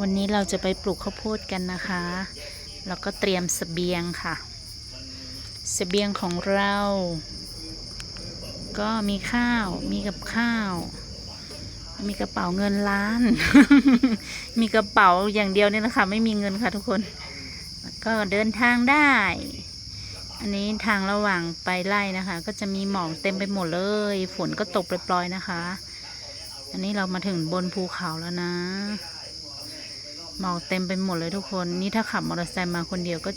วันนี้เราจะไปปลูกข้าวโพดกันนะคะ แล้วก็เตรียมเสบียงค่ะเสบียงของเรา ก็มีข้าว มีกับข้าว มีกระเป๋าเงินล้าน มีกระเป๋าอย่างเดียวนี่นะคะ ไม่มีเงินค่ะทุกคนก็เดินทางได้ อันนี้ทางระหว่างไปไล่นะคะ ก็จะมีหมอกเต็มไปหมดเลย ฝนก็ตกปล่อยๆนะคะ อันนี้เรามาถึงบนภูเขาแล้วนะ หมอกเต็มไปหมดเลยทุกคน นี่ถ้าขับมอเตอร์ไซค์มาคนเดียวก็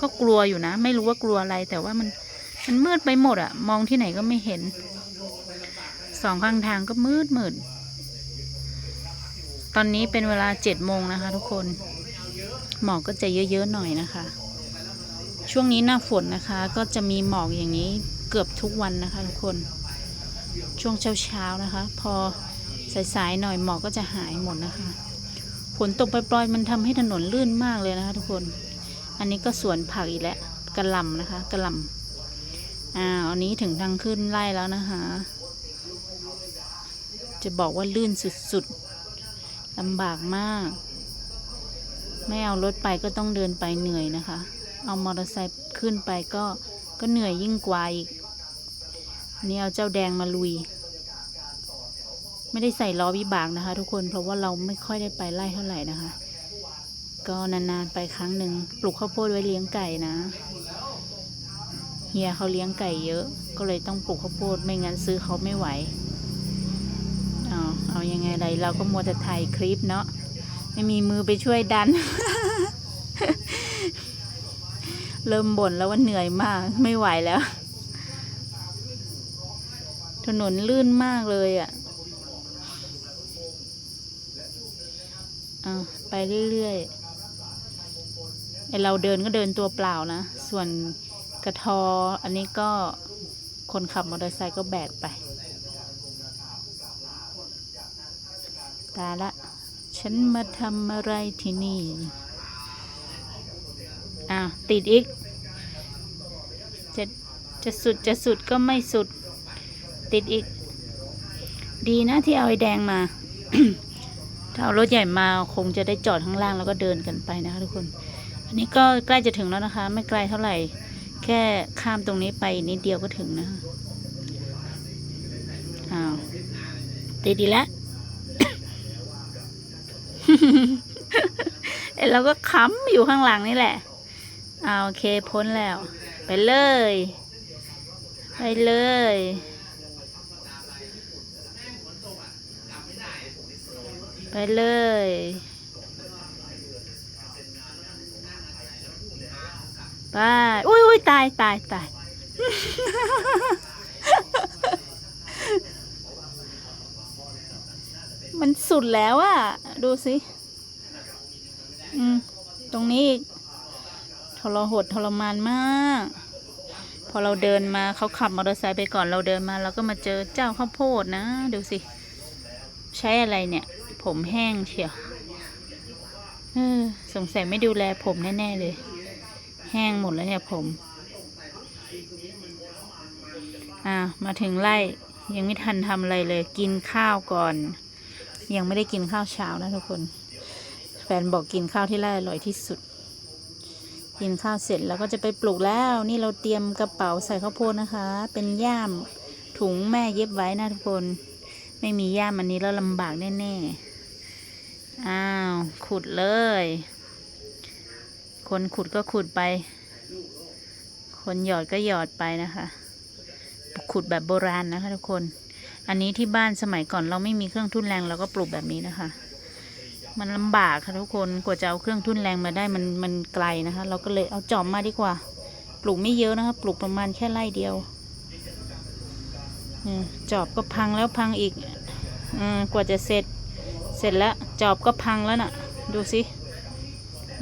ก็กลัวอยู่นะ ไม่รู้ว่ากลัวอะไรแต่ว่ามันมันมืดไปหมดอะมองที่ไหนก็ไม่เห็น สองข้างทางก็มืดมืดตอนนี้เป็นเวลาเจ็ดโมงนะคะ ทุกคนหมอกก็จะเยอะๆหน่อยนะคะ ช่วงนี้หน้าฝนนะคะ ก็จะมีหมอกอย่างนี้เกือบทุกวันนะคะ ทุกคนช่วงเช้าๆนะคะ พอสายๆหน่อยหมอกก็จะหายหมดนะคะ ฝนตกปล่อยๆมันทำให้ถนนลื่นมากเลยนะคะทุกคน อันนี้ก็สวนผักอีกแล้วกระลำนะคะกระลำอ่าอันนี้ถึงทางขึ้นไล่แล้วนะคะ จะบอกว่าลื่นสุดๆลำบากมาก ไม่เอารถไปก็ต้องเดินไปเหนื่อยนะคะ เอามอเตอร์ไซค์ขึ้นไปก็ก็เหนื่อยยิ่งกว่าอีกนี่เอาเจ้าแดงมาลุย ไม่ได้ใส่ล้อวิบากนะคะ ทุกคนเพราะว่าเราไม่ค่อยได้ไปไล่เท่าไหร่นะคะ ก็นานๆไปครั้งหนึ่งปลูกข้าวโพดไว้เลี้ยงไก่นะเฮียเขาเลี้ยงไก่เยอะ ก็เลยต้องปลูกข้าวโพดไม่งั้นซื้อเขาไม่ไหวเอาเอายังไงไรเราก็มัวแต่ถ่ายคลิปเนาะไม่มีมือไปช่วยดัน เริ่มบ่นแล้วว่าเหนื่อยมากไม่ไหวแล้ว ถนนลื่นมากเลยอะ่ะ อะไปเรื่อยๆไอเราเดินก็เดินตัวเปล่านะ ส่วนกระทออันนี้ก็คนขับมอเตอร์ไซค์ก็แบกไปตาละ ฉันมาทำอะไรที่นี่อ้าวติดอีก จะ จะสุดจะสุดก็ไม่สุด ติดอีก ดีนะที่เอาไอ้แดงมา ถ้าเอารถใหญ่มาคงจะได้จอดข้างล่างแล้วก็เดินกันไปนะคะทุกคน อันนี้ก็ใกล้จะถึงแล้วนะคะ ไม่ไกลเท่าไหร่ แค่ข้ามตรงนี้ไปนิดเดียวก็ถึงนะอ้าวติดดีแล้วเอ้ยเราก็ค้ำอยู่ข้างหลังนี่แหละเอาโอเคพ้นแล้ว ไปเลย ไปเลย ไปเลย ไป อุ้ยอุ้ยตายตายตายมันสุดแล้วอะดูสิ อืม ตรงนี้อีกทรหดทรมานมาก พอเราเดินมาเขาขับมอเตอร์ไซค์ไปก่อนเราเดินมาเราก็มาเจอเจ้าข้าวโพดนะ ดูสิ ใช้อะไรเนี่ย ผมแห้งเชียวเออสงสัยไม่ดูแลผมแน่ ๆ เลย แห้งหมดแล้วเนี่ยผม อ่า มาถึงไร่ยังไม่ทันทำอะไรเลย กินข้าวก่อน ยังไม่ได้กินข้าวเช้านะทุกคน แฟนบอกกินข้าวที่ไร่อร่อยที่สุด กินข้าวเสร็จแล้วก็จะไปปลูกแล้ว นี่เราเตรียมกระเป๋าใส่ข้าวโพดนะคะ เป็นย่ามถุงแม่เย็บไว้นะทุกคน ไม่มีย่ามอันนี้แล้วลำบากแน่ ๆ อ้าว ขุดเลย คนขุดก็ขุดไป คนหยอดก็หยอดไปนะคะ ขุดแบบโบราณนะคะทุกคน อันนี้ที่บ้านสมัยก่อนเราไม่มีเครื่องทุ่นแรงเราก็ปลูกแบบนี้นะคะ มันลำบากค่ะทุกคน กว่าจะเอาเครื่องทุ่นแรงมาได้มันมันไกลนะคะ เราก็เลยเอาจอบมาดีกว่า ปลูกไม่เยอะนะคะ ปลูกประมาณแค่ไร่เดียวอจอบก็พังแล้วพังอีกอกว่าจะเสร็จ เสร็จแล้ว จอบก็พังแล้วน่ะ ดูสิ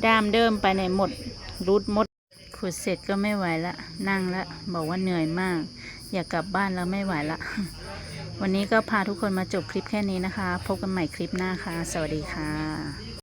ด้ามเดิมไปไหนหมด รูดหมด ขุดเสร็จก็ไม่ไหวละ นั่งละ บอกว่าเหนื่อยมาก อยากกลับบ้านแล้วไม่ไหวละ วันนี้ก็พาทุกคนมาจบคลิปแค่นี้นะคะ พบกันใหม่คลิปหน้าค่ะ สวัสดีค่ะ